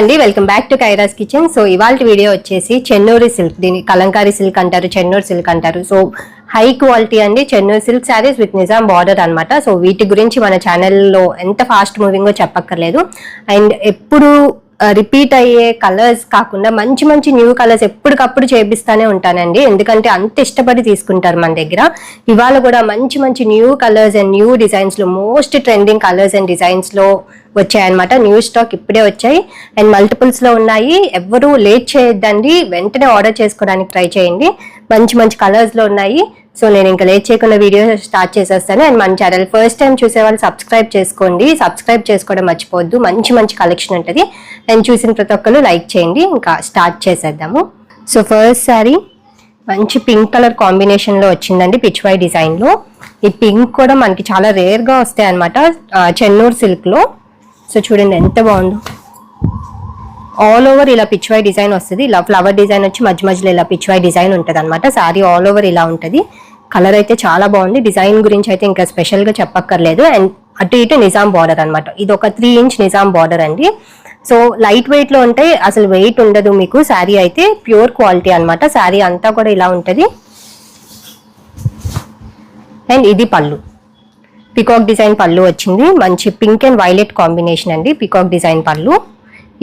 అండి. Welcome back to Kaira's kitchen so ఇవాళ video వచ్చేసి చెన్నూరి సిల్క్ దీని కలంకారీ సిల్క్ అంటారు చెన్నూరు సిల్క్ అంటారు. సో హై క్వాలిటీ అండి Chennur silk sarees with Nizam border అనమాట సో వీటి గురించి మన ఛానల్లో ఎంత ఫాస్ట్ మూవింగో చెప్పక్కర్లేదు. అండ్ ఎప్పుడు uh, రిపీట్ అయ్యే కలర్స్ కాకుండా మంచి మంచి న్యూ కలర్స్ ఎప్పటికప్పుడు చేపిస్తానే ఉంటానండి. ఎందుకంటే అంత ఇష్టపడి తీసుకుంటారు మన దగ్గర. ఇవాళ కూడా మంచి మంచి న్యూ కలర్స్ అండ్ న్యూ డిజైన్స్లో మోస్ట్ ట్రెండింగ్ కలర్స్ అండ్ డిజైన్స్లో వచ్చాయన్నమాట. న్యూ స్టాక్ ఇప్పుడే వచ్చాయి. అండ్ మల్టిపుల్స్లో ఉన్నాయి. ఎవరు లేట్ చేయొద్దండి. వెంటనే ఆర్డర్ చేసుకోవడానికి ట్రై చేయండి. మంచి మంచి కలర్స్లో ఉన్నాయి. సో నేను ఇంకా లేట్ చేయకుండా వీడియో స్టార్ట్ చేసేస్తాను. అండ్ మన ఛానల్ ఫస్ట్ టైం చూసే వాళ్ళు సబ్స్క్రైబ్ చేసుకోండి. సబ్స్క్రైబ్ చేసుకోవడం మర్చిపోవద్దు. మంచి మంచి కలెక్షన్ ఉంటుంది. అండ్ చూసిన ప్రతి ఒక్కరు లైక్ చేయండి. ఇంకా స్టార్ట్ చేసేద్దాము. సో ఫస్ట్ సారీ మంచి పింక్ కలర్ కాంబినేషన్లో వచ్చిందండి పిచ్వాయ్ డిజైన్లో ఈ పింక్ కూడా మనకి చాలా రేర్గా వస్తాయి అనమాట చెన్నూరు సిల్క్లో సో చూడండి ఎంత బాగుందో. ఆల్ ఓవర్ ఇలా పిచ్వై డిజైన్ వస్తుంది. ఇలా ఫ్లవర్ డిజైన్ వచ్చి మధ్య మధ్యలో ఇలా పిచ్వై డిజైన్ ఉంటుంది అనమాట సారీ ఆల్ ఓవర్ ఇలా ఉంటుంది. కలర్ అయితే చాలా బాగుంది. డిజైన్ గురించి అయితే ఇంకా స్పెషల్గా చెప్పక్కర్లేదు. అండ్ అటు ఇటు నిజాం బార్డర్ అనమాట ఇది ఒక త్రీ ఇంచ్ నిజాం బార్డర్ అండి. సో లైట్ వెయిట్లో ఉంటే అసలు వెయిట్ ఉండదు మీకు. శారీ అయితే ప్యూర్ క్వాలిటీ అనమాట శారీ అంతా కూడా ఇలా ఉంటుంది. అండ్ ఇది పళ్ళు. పికాక్ డిజైన్ పళ్ళు వచ్చింది. మంచి పింక్ అండ్ వైలెట్ కాంబినేషన్ అండి పికాక్ డిజైన్ పళ్ళు.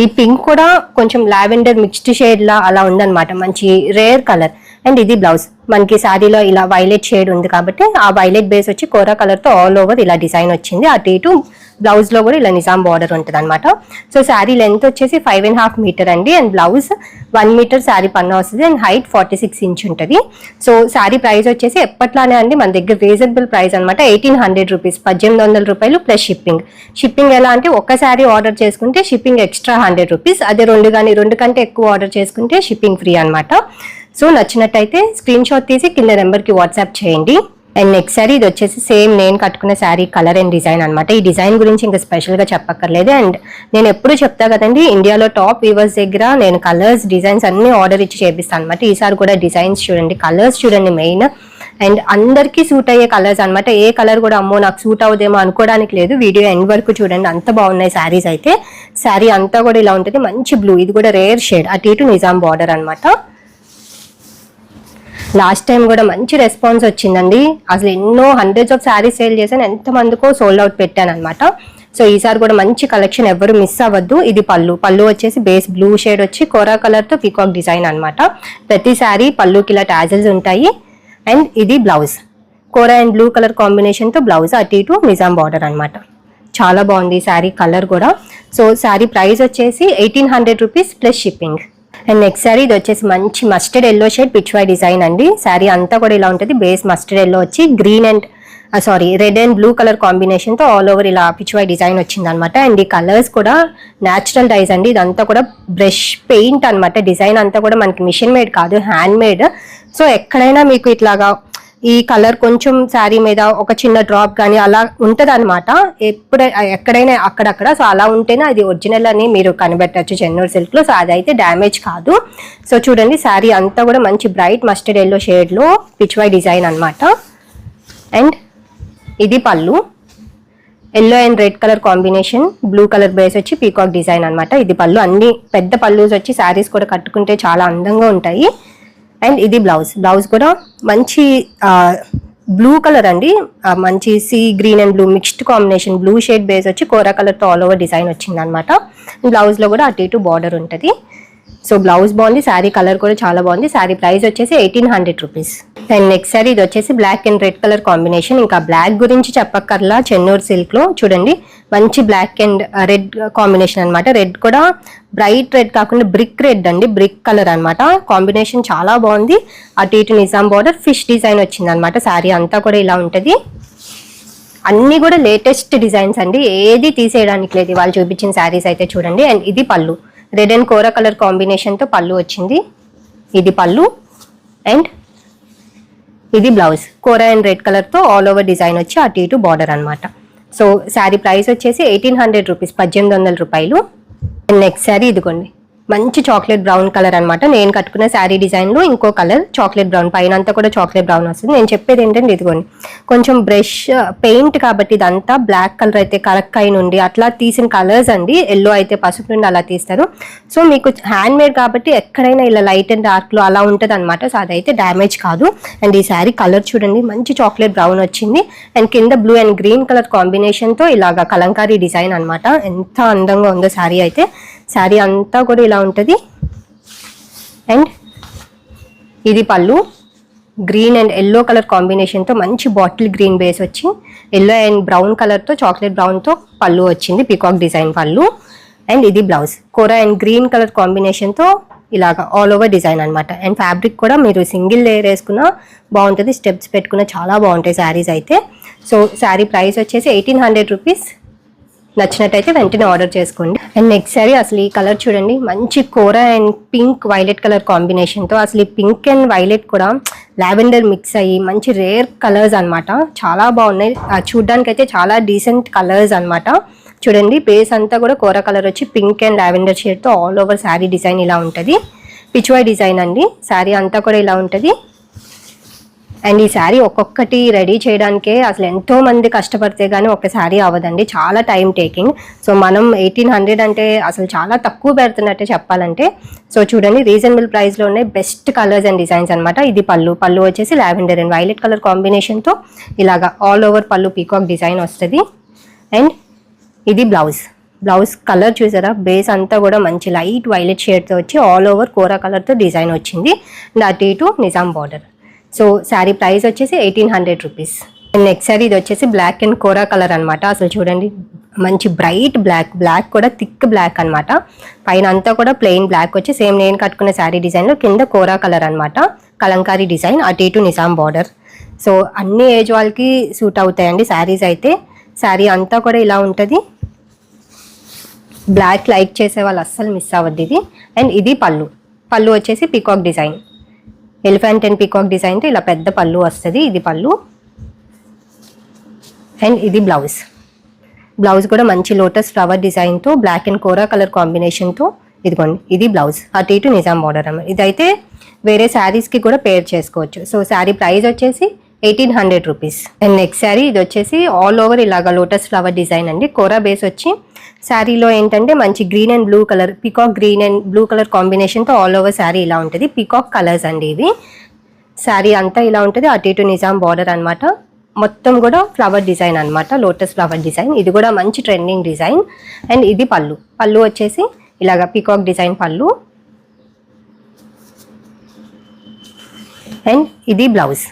ఈ పింక్ కూడా కొంచెం లావెండర్ మిక్స్డ్ షేడ్ లా అలా ఉందన్నమాట. మంచి రేర్ కలర్ అండ్ ఇది బ్లౌజ్ మనకి శారీలో ఇలా వైలెట్ షేడ్ ఉంది కాబట్టి ఆ వైలెట్ బేస్ వచ్చి కోరా కలర్తో ఆల్ ఓవర్ ఇలా డిజైన్ వచ్చింది. అటు ఇటు బ్లౌజ్లో కూడా ఇలా నిజాం బార్డర్ ఉంటుంది అనమాట సో శారీ లెంత్ వచ్చేసి ఫైవ్ అండ్ హాఫ్ మీటర్ అండి. And blouse one metre sari పన్ను వస్తుంది. And height forty six inch ఉంటుంది. సో శారీ ప్రైస్ వచ్చేసి ఎప్పట్లానే అండి మన దగ్గర రీజనబుల్ ప్రైస్ అనమాట ఎయిటీన్ హండ్రెడ్ రూపీస్ పద్దెనిమిది వందల రూపాయలు ప్లస్ షిప్పింగ్ షిప్పింగ్ ఎలా అంటే ఒక్క శారీ ఆర్డర్ చేసుకుంటే షిప్పింగ్ ఎక్స్ట్రా హండ్రెడ్ రూపీస్ అదే రెండు కానీ రెండు కంటే ఎక్కువ ఆర్డర్ చేసుకుంటే షిప్పింగ్ ఫ్రీ అనమాట సో నచ్చినట్టయితే స్క్రీన్ షాట్ తీసి కింద నెంబర్కి వాట్సాప్ చేయండి. అండ్ నెక్స్ట్ సారీ ఇది వచ్చేసి సేమ్ నేను కట్టుకున్న శారీ కలర్ అండ్ డిజైన్ అనమాట ఈ డిజైన్ గురించి ఇంకా స్పెషల్గా చెప్పక్కర్లేదు. అండ్ నేను ఎప్పుడు చెప్తా కదండి ఇండియాలో టాప్ వీవర్స్ దగ్గర నేను కలర్స్ డిజైన్స్ అన్ని ఆర్డర్ ఇచ్చి చేపిస్తాను అనమాట ఈసారి కూడా డిజైన్స్ చూడండి కలర్స్ చూడండి మెయిన్ అండ్ అందరికీ సూట్ అయ్యే కలర్స్ అనమాట ఏ కలర్ కూడా అమ్మో నాకు సూట్ అవుదేమో అనుకోవడానికి లేదు. వీడియో ఎండ్ వరకు చూడండి అంత బాగున్నాయి శారీస్ అయితే. శారీ అంతా కూడా ఇలా ఉంటుంది మంచి బ్లూ ఇది కూడా రేర్ షేడ్ అటు ఇటు నిజాం బార్డర్ అనమాట లాస్ట్ టైం కూడా మంచి రెస్పాన్స్ వచ్చిందండి. అసలు ఎన్నో హండ్రెడ్స్ ఆఫ్ శారీస్ సేల్ చేశాను. ఎంతమందికో సోల్డ్ అవుట్ పెట్టాను అనమాట సో ఈసారి కూడా మంచి కలెక్షన్ ఎవరు మిస్ అవ్వద్దు. ఇది పళ్ళు. పళ్ళు వచ్చేసి బేస్ బ్లూ షేడ్ వచ్చి కోరా కలర్తో పీకాక్ డిజైన్ అనమాట ప్రతి శారీ పళ్ళుకి ఇలా టాజల్స్ ఉంటాయి. అండ్ ఇది blouse kora and blue colour కాంబినేషన్తో బ్లౌజ్ అటు ఇటు నిజాం బార్డర్ అనమాట చాలా బాగుంది శారీ కలర్ కూడా. సో శారీ ప్రైస్ వచ్చేసి eighteen hundred rupees plus shipping and next sari ఇది వచ్చేసి మంచి mustard yellow shade pichwai design అండి. శారీ అంతా కూడా ఇలా ఉంటుంది. బేస్ మస్టర్డ్ ఎల్లో వచ్చి green and sorry red and blue colour కాంబినేషన్తో ఆల్ ఓవర్ ఇలా పిచ్చువై డిజైన్ వచ్చింది అనమాట అండ్ ఈ కలర్స్ కూడా న్యాచురల్ డైస్ అండి. ఇదంతా కూడా బ్రష్ పెయింట్ అన్నమాట. డిజైన్ అంతా కూడా మనకి మిషన్ మేడ్ కాదు హ్యాండ్ మేడ్ సో ఎక్కడైనా మీకు ఇట్లాగా ఈ కలర్ కొంచెం శారీ మీద ఒక చిన్న డ్రాప్ కానీ అలా ఉంటుంది అనమాట ఎప్పుడ ఎక్కడైనా అక్కడక్కడ. సో అలా ఉంటేనే అది ఒరిజినల్ అని మీరు కనిపెట్టచ్చు. చెన్నూరు సిల్క్లో. సో సో అదైతే డ్యామేజ్ కాదు. సో చూడండి శారీ అంతా కూడా మంచి బ్రైట్ మస్టర్డ్ ఎల్లో షేడ్లో పిచ్వై డిజైన్ అనమాట అండ్ ఇది పళ్ళు. Yellow and red colour combination. Blue colour base వచ్చి పీకాక్ డిజైన్ అనమాట ఇది పళ్ళు అన్ని పెద్ద పళ్ళుస్ వచ్చి శారీస్ కూడా కట్టుకుంటే చాలా అందంగా ఉంటాయి. అండ్ ఇది బ్లౌజ్. బ్లౌజ్ కూడా మంచి బ్లూ కలర్ అండి. మంచి sea green and blue mixed combination. Blue shade base వచ్చి కోరా కలర్తో ఆల్ ఓవర్ డిజైన్ వచ్చింది అనమాట బ్లౌజ్లో కూడా అటు ఇటు బార్డర్ ఉంటుంది. సో బ్లౌజ్ బాగుంది శారీ కలర్ కూడా చాలా బాగుంది. శారీ ప్రైస్ వచ్చేసి eighteen hundred rupees and next sari ఇది వచ్చేసి black and red colour combination ఇంకా బ్లాక్ గురించి చెప్పక్కర్లా చెన్నూరు సిల్క్లో. చూడండి మంచి బ్లాక్ అండ్ రెడ్ కాంబినేషన్ అనమాట రెడ్ కూడా బ్రైట్ రెడ్ కాకుండా బ్రిక్ రెడ్ అండి. బ్రిక్ కలర్ అనమాట కాంబినేషన్ చాలా బాగుంది. అటు ఇటు నిజాం బార్డర్ ఫిష్ డిజైన్ వచ్చింది అనమాట శారీ అంతా కూడా ఇలా ఉంటుంది. అన్ని కూడా లేటెస్ట్ డిజైన్స్ అండి. ఏది తీసేయడానికి లేదు. వాళ్ళు చూపించిన శారీస్ అయితే చూడండి. అండ్ ఇది పళ్ళు. రెడ్ అండ్ కోరా కలర్ కాంబినేషన్తో పళ్ళు వచ్చింది. ఇది పళ్ళు అండ్ ఇది బ్లౌజ్. కోరా అండ్ రెడ్ కలర్తో ఆల్ ఓవర్ డిజైన్ వచ్చి అటు ఇటు బార్డర్ అనమాట సో శారీ ప్రైస్ వచ్చేసి ఎయిటీన్ హండ్రెడ్ రూపీస్ పద్దెనిమిది వందల రూపాయలు. నెక్స్ట్ శారీ ఇదిగోండి. మంచి చాక్లెట్ బ్రౌన్ కలర్ అనమాట నేను కట్టుకున్న శారీ డిజైన్లో ఇంకో కలర్ చాక్లెట్ బ్రౌన్ పైన అంతా కూడా చాక్లెట్ బ్రౌన్ వస్తుంది. నేను చెప్పేది ఏంటంటే ఇదిగోండి కొంచెం బ్రష్ పెయింట్ కాబట్టి ఇదంతా బ్లాక్ కలర్ అయితే కరెక్ట్ అయిన ఉండి అట్లా తీసిన కలర్స్ అండి. ఎల్లో అయితే పసుపు నుండి అలా తీస్తారు. సో మీకు హ్యాండ్ మేడ్ కాబట్టి ఎక్కడైనా ఇలా లైట్ అండ్ డార్క్లో అలా ఉంటుంది అనమాట సో అదైతే డ్యామేజ్ కాదు. అండ్ ఈ శారీ కలర్ చూడండి మంచి చాక్లెట్ బ్రౌన్ వచ్చింది. అండ్ కింద బ్లూ అండ్ గ్రీన్ కలర్ కాంబినేషన్తో ఇలాగా కలంకారీ డిజైన్ అనమాట ఎంత అందంగా ఉందో శారీ అయితే. శారీ అంతా కూడా ఇలా ఉంటుంది. అండ్ ఇది పళ్ళు. గ్రీన్ అండ్ ఎల్లో కలర్ కాంబినేషన్తో మంచి బాటిల్ గ్రీన్ బేస్ వచ్చి ఎల్లో అండ్ బ్రౌన్ కలర్తో చాక్లెట్ బ్రౌన్తో పళ్ళు వచ్చింది పీకాక్ డిజైన్ పళ్ళు. అండ్ ఇది blouse kora and green colour కాంబినేషన్తో ఇలాగా ఆల్ ఓవర్ డిజైన్ అనమాట అండ్ ఫ్యాబ్రిక్ కూడా మీరు సింగిల్ లేయర్ వేసుకున్నా బాగుంటుంది స్టెప్స్ పెట్టుకున్న చాలా బాగుంటాయి శారీస్ అయితే. సో శారీ ప్రైస్ వచ్చేసి ఎయిటీన్ హండ్రెడ్ రూపీస్ నచ్చినట్టయితే వెంటనే ఆర్డర్ చేసుకోండి. అండ్ నెక్స్ట్ సారీ అసలు ఈ కలర్ చూడండి మంచి kora and pink violet colour కాంబినేషన్తో అసలు ఈ పింక్ అండ్ వైలెట్ కూడా లావెండర్ మిక్స్ అయ్యి మంచి రేర్ కలర్స్ అన్నమాట. చాలా బాగున్నాయి. ఆ చూడ్డానికి అయితే చాలా డీసెంట్ కలర్స్ అన్నమాట. చూడండి బేస్ అంతా కూడా కూర కలర్ వచ్చి పింక్ అండ్ లావెండర్ షేడ్తో ఆల్ ఓవర్ శారీ డిజైన్ ఇలా ఉంటుంది. పిచ్వాయ్ డిజైన్ అండి. శారీ అంతా కూడా ఇలా ఉంటుంది. అండ్ ఈ శారీ ఒక్కొక్కటి రెడీ చేయడానికే అసలు ఎంతో మంది కష్టపడితే కానీ ఒక శారీ అవ్వదండి. చాలా టైం టేకింగ్. సో మనం ఎయిటీన్ హండ్రెడ్ అంటే అసలు చాలా తక్కువ పెడుతున్నట్టే చెప్పాలంటే సో చూడండి రీజనబుల్ ప్రైస్లో ఉన్నాయి బెస్ట్ కలర్స్ అండ్ డిజైన్స్ అనమాట ఇది పళ్ళు. పళ్ళు వచ్చేసి లావెండర్ అండ్ వైలెట్ కలర్ కాంబినేషన్తో ఇలాగా ఆల్ ఓవర్ పళ్ళు పీకాక్ డిజైన్ వస్తుంది. అండ్ ఇది బ్లౌజ్. బ్లౌజ్ కలర్ చూసారా? బేస్ అంతా కూడా మంచి లైట్ వైలెట్ షేడ్తో వచ్చి ఆల్ ఓవర్ కోరా కలర్తో డిజైన్ వచ్చింది. అండ్ అటు ఇటు Nizam border. So sari price వచ్చేసి eighteen hundred rupees next sari ఇది వచ్చేసి బ్లాక్ అండ్ కోరా కలర్ అనమాట అసలు చూడండి మంచి బ్రైట్ బ్లాక్ బ్లాక్ కూడా థిక్ బ్లాక్ అనమాట పైన అంతా కూడా ప్లెయిన్ బ్లాక్ వచ్చి సేమ్ నేను కట్టుకున్న శారీ డిజైన్లో కింద కోరా కలర్ అనమాట కలంకారీ డిజైన్ అటు ఇటు నిజాం బార్డర్ సో అన్ని ఏజ్ వాళ్ళకి సూట్ అవుతాయండి శారీస్ అయితే. శారీ అంతా కూడా ఇలా ఉంటుంది. బ్లాక్ లైక్ చేసే వాళ్ళు అస్సలు మిస్ అవ్వద్దు ఇది. అండ్ ఇది పళ్ళు. పళ్ళు వచ్చేసి peacock design elephant and peacock డిజైన్తో ఇలా పెద్ద పళ్ళు వస్తుంది. ఇది పళ్ళు. అండ్ ఇది బ్లౌజ్. బ్లౌజ్ కూడా మంచి లోటస్ ఫ్లవర్ డిజైన్తో బ్లాక్ అండ్ కోరా కలర్ కాంబినేషన్తో ఇదిగోండి ఇది బ్లౌజ్. అటు ఇటు నిజాం బార్డర్ అమ్మ ఇదైతే వేరే శారీస్కి కూడా పేర్ చేసుకోవచ్చు. సో శారీ ప్రైస్ వచ్చేసి eighteen hundred rupees. And next sari ఇది వచ్చేసి ఆల్ ఓవర్ ఇలాగా లోటస్ ఫ్లవర్ డిజైన్ అండి. కోరా బేస్ వచ్చి శారీలో ఏంటంటే మంచి green and blue colour peacock green and blue colour కాంబినేషన్తో ఆల్ ఓవర్ శారీ ఇలా ఉంటుంది. పీకాక్ కలర్స్ అండి ఇవి. శారీ అంతా ఇలా ఉంటుంది. అటు ఇటు నిజాం బార్డర్ అనమాట మొత్తం కూడా ఫ్లవర్ డిజైన్ అన్నమాట. లోటస్ ఫ్లవర్ డిజైన్ ఇది కూడా మంచి ట్రెండింగ్ డిజైన్ అండ్ ఇది పళ్ళు. పళ్ళు వచ్చేసి ఇలాగా పీకాక్ డిజైన్ పళ్ళు. అండ్ ఇది బ్లౌజ్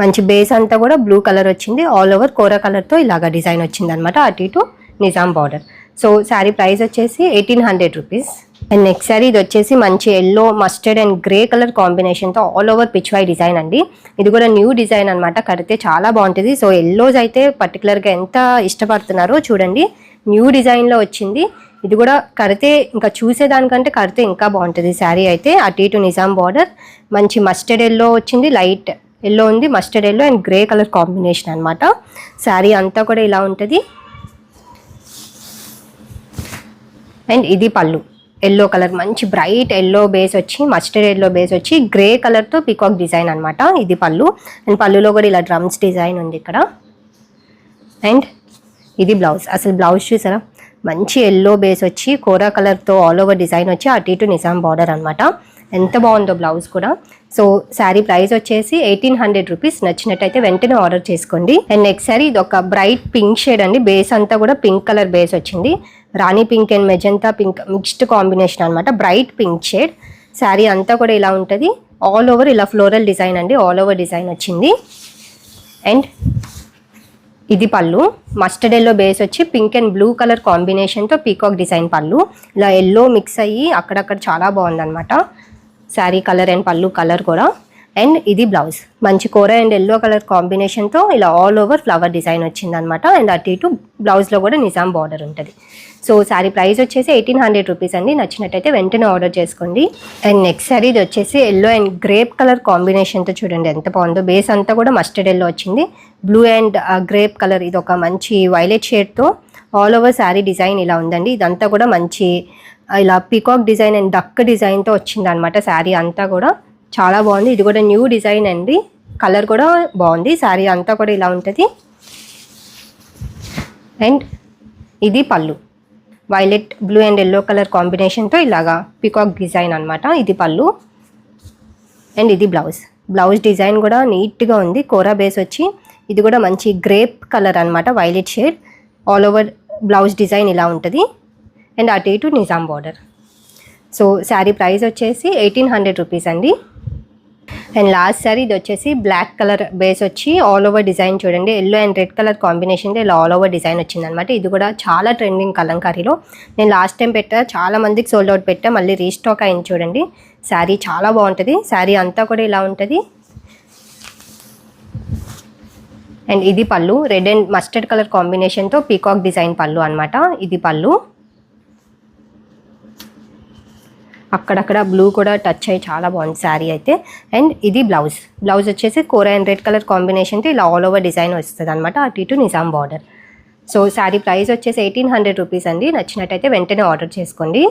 మంచి బేస్ అంతా కూడా బ్లూ కలర్ వచ్చింది. ఆల్ ఓవర్ కోరా కలర్తో ఇలాగా డిజైన్ వచ్చింది అనమాట అటు ఇటు Nizam border so sari price వచ్చేసి eighteen hundred rupees and next sari ఇది వచ్చేసి మంచి yellow mustard and grey colour కాంబినేషన్తో ఆల్ ఓవర్ పిచ్వై డిజైన్ అండి. ఇది కూడా న్యూ డిజైన్ అనమాట కడితే చాలా బాగుంటుంది. సో ఎల్లోస్ అయితే పర్టికులర్గా ఎంత ఇష్టపడుతున్నారో చూడండి. న్యూ డిజైన్లో వచ్చింది. ఇది కూడా కడితే ఇంకా చూసేదానికంటే కడితే ఇంకా బాగుంటుంది. శారీ అయితే అటు ఇటు నిజాం బార్డర్ మంచి మస్టర్డ్ ఎల్లో వచ్చింది. లైట్ ఎల్లో ఉంది mustard yellow and grey colour combination అనమాట శారీ అంతా కూడా ఇలా ఉంటుంది. అండ్ ఇది పళ్ళు. ఎల్లో కలర్ మంచి బ్రైట్ ఎల్లో బేస్ వచ్చి మస్టర్డ్ ఎల్లో బేస్ వచ్చి గ్రే కలర్తో పీకాక్ డిజైన్ అనమాట ఇది పళ్ళు. అండ్ పళ్ళులో కూడా ఇలా డ్రమ్స్ డిజైన్ ఉంది ఇక్కడ. అండ్ ఇది బ్లౌజ్ అసలు బ్లౌజ్ చూసారా? మంచి ఎల్లో బేస్ వచ్చి కోరా కలర్తో ఆల్ ఓవర్ డిజైన్ వచ్చి అటు ఇటు నిజాం బార్డర్ అనమాట ఎంత బాగుందో బ్లౌజ్ కూడా. సో శారీ ప్రైస్ వచ్చేసి ఎయిటీన్ హండ్రెడ్ రూపీస్. నచ్చినట్టయితే వెంటనే ఆర్డర్ చేసుకోండి. అండ్ నెక్స్ట్ శారీ ఇది ఒక బ్రైట్ పింక్ షేడ్ అండి. బేస్ అంతా కూడా పింక్ కలర్ బేస్ వచ్చింది. Rani pink and magenta pink mixed combination అనమాట బ్రైట్ పింక్ షేడ్. శారీ అంతా కూడా ఇలా ఉంటుంది. ఆల్ ఓవర్ ఇలా ఫ్లోరల్ డిజైన్ అండి. ఆల్ ఓవర్ డిజైన్ వచ్చింది. అండ్ ఇది పళ్ళు. మస్టర్డ్ ఎల్లో బేస్ వచ్చి పింక్ అండ్ బ్లూ కలర్ కాంబినేషన్తో పీకాక్ డిజైన్ పళ్ళు. ఇలా ఎల్లో మిక్స్ అయ్యి అక్కడక్కడ చాలా బాగుందన్నమాట. శారీ కలర్ అండ్ పళ్ళు కలర్ కూడా. అండ్ ఇది బ్లౌజ్. మంచి కూర అండ్ ఎల్లో కలర్ కాంబినేషన్తో ఇలా ఆల్ ఓవర్ ఫ్లవర్ డిజైన్ వచ్చిందనమాట అండ్ అటు ఇటు బ్లౌజ్లో కూడా నిజాం బార్డర్ ఉంటుంది. సో శారీ ప్రైస్ వచ్చేసి ఎయిటీన్ హండ్రెడ్ రూపీస్ అండి. నచ్చినట్టయితే వెంటనే ఆర్డర్ చేసుకోండి. అండ్ నెక్స్ట్ శారీ ఇది వచ్చేసి ఎల్లో అండ్ గ్రేప్ కలర్ కాంబినేషన్తో చూడండి ఎంత బాగుందో. బేస్ అంతా కూడా మస్టర్డ్ ఎల్లో వచ్చింది. బ్లూ అండ్ గ్రేప్ కలర్ ఇది ఒక మంచి వైలెట్ షేడ్తో ఆల్ ఓవర్ శారీ డిజైన్ ఇలా ఉందండి. ఇదంతా కూడా మంచి ఇలా పీకాక్ డిజైన్ అండ్ డక్ డిజైన్తో వచ్చింది అనమాట శారీ అంతా కూడా. చాలా బాగుంది. ఇది కూడా న్యూ డిజైన్ అండి. కలర్ కూడా బాగుంది. శారీ అంతా కూడా ఇలా ఉంటుంది. అండ్ ఇది పళ్ళు. Violet blue and yellow colour కాంబినేషన్తో ఇలాగా పికాక్ డిజైన్ అనమాట ఇది పళ్ళు. అండ్ ఇది బ్లౌజ్ బ్లౌజ్ డిజైన్ కూడా నీట్గా ఉంది. కోరా బేస్ వచ్చి ఇది కూడా మంచి గ్రేప్ కలర్ అనమాట violet shade all over blouse design ఇలా ఉంటుంది. అండ్ అటు ఇటు Nizam border. So sari price వచ్చేసి ఎయిటీన్ హండ్రెడ్ రూపీస్ అండి. అండ్ లాస్ట్ సారీ ఇది వచ్చేసి బ్లాక్ కలర్ బేస్ వచ్చి ఆల్ ఓవర్ డిజైన్ చూడండి. ఎల్లో అండ్ రెడ్ కలర్ కాంబినేషన్తో ఇలా ఆల్ ఓవర్ డిజైన్ వచ్చింది అనమాట ఇది కూడా చాలా ట్రెండింగ్ కలంకారీలో. నేను లాస్ట్ టైం పెట్టా చాలా మందికి సోల్డ్ అవుట్ పెట్టా మళ్ళీ రీస్టాక్ అయింది చూడండి. శారీ చాలా బాగుంటుంది. శారీ అంతా కూడా ఇలా ఉంటుంది. అండ్ ఇది పళ్ళు రెడ్ అండ్ మస్టర్డ్ కలర్ కాంబినేషన్తో పీకాక్ డిజైన్ పళ్ళు అనమాట ఇది పళ్ళు. అక్కడక్కడ బ్లూ కూడా టచ్ అయ్యి చాలా బాగుంది శారీ అయితే. అండ్ ఇది బ్లౌజ్. బ్లౌజ్ వచ్చేసి కోర అండ్ రెడ్ కలర్ కాంబినేషన్తో ఇలా ఆల్ ఓవర్ డిజైన్ వస్తుంది అనమాట అటు ఇటు Nizam border. So sari price వచ్చేసి ఎయిటీన్ హండ్రెడ్ రూపీస్ అండి. నచ్చినట్టయితే వెంటనే ఆర్డర్ చేసుకోండి.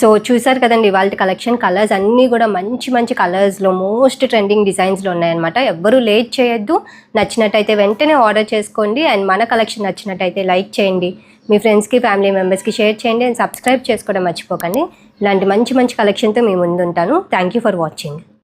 సో చూసారు కదండి వాళ్ళ కలెక్షన్ కలర్స్ అన్నీ కూడా మంచి మంచి కలర్స్లో మోస్ట్ ట్రెండింగ్ డిజైన్స్లో ఉన్నాయన్నమాట. ఎవ్వరూ లేట్ చేయొద్దు. నచ్చినట్టయితే వెంటనే ఆర్డర్ చేసుకోండి. అండ్ మన కలెక్షన్ నచ్చినట్టయితే లైక్ చేయండి. మీ ఫ్రెండ్స్కి ఫ్యామిలీ మెంబర్స్కి షేర్ చేయండి. అండ్ సబ్స్క్రైబ్ చేసుకోవడం మర్చిపోకండి. ఇలాంటి మంచి మంచి కలెక్షన్తో మీ ముందు ఉంటాను థ్యాంక్ యూ ఫర్ వాచింగ్